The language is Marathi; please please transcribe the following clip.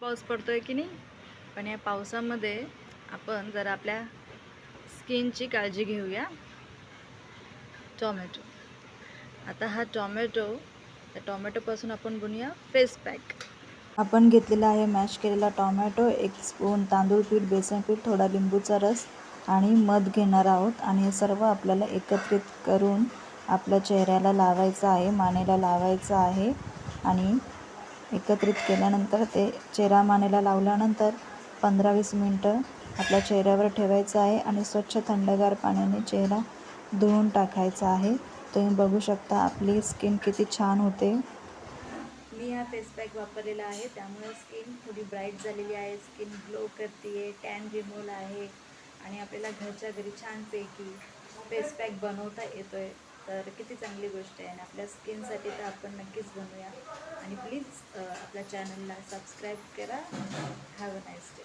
पाऊस पडतो आहे की नाही? पण या पावसामध्ये आपण जर आपल्या स्किनची काळजी घेऊया. टॉमॅटो. आता हा टॉमॅटो त्या टॉमॅटोपासून आपण बनूया फेस पॅक. आपण घेतलेला आहे मॅश केलेला टॉमॅटो एक स्पून तांदूळ पीठ बेसन पीठ थोडा लिंबूचा रस आणि मध घेणार आहोत. आणि हे सर्व आपल्याला एकत्रित करून आपल्या चेहऱ्याला लावायचं आहे मानेला लावायचं आहे. आणि एकत्रित केल्यानंतर ते चेहरा मानेला लावल्यानंतर पंधरा वीस मिनटं आपल्या चेहऱ्यावर ठेवायचं आहे आणि स्वच्छ थंडगार पाण्याने चेहरा धुवून टाकायचा आहे. तुम्ही बघू शकता आपली स्किन किती छान होते. मी हा फेस पॅक वापरलेला आहे. त्यामुळे स्किन थोडी ब्राईट झालेली आहे. स्किन ग्लो करते टॅन रिमोल आहे आणि आपल्याला घरच्या घरी छानपैकी फेस पॅक बनवता येतो आहे तर किती चांगली गोष्ट आहे आणि आपल्या स्किनसाठी तर आपण नक्कीच बनवूया. आणि प्लीज आपल्या चॅनलला सबस्क्राईब करा. Have a nice day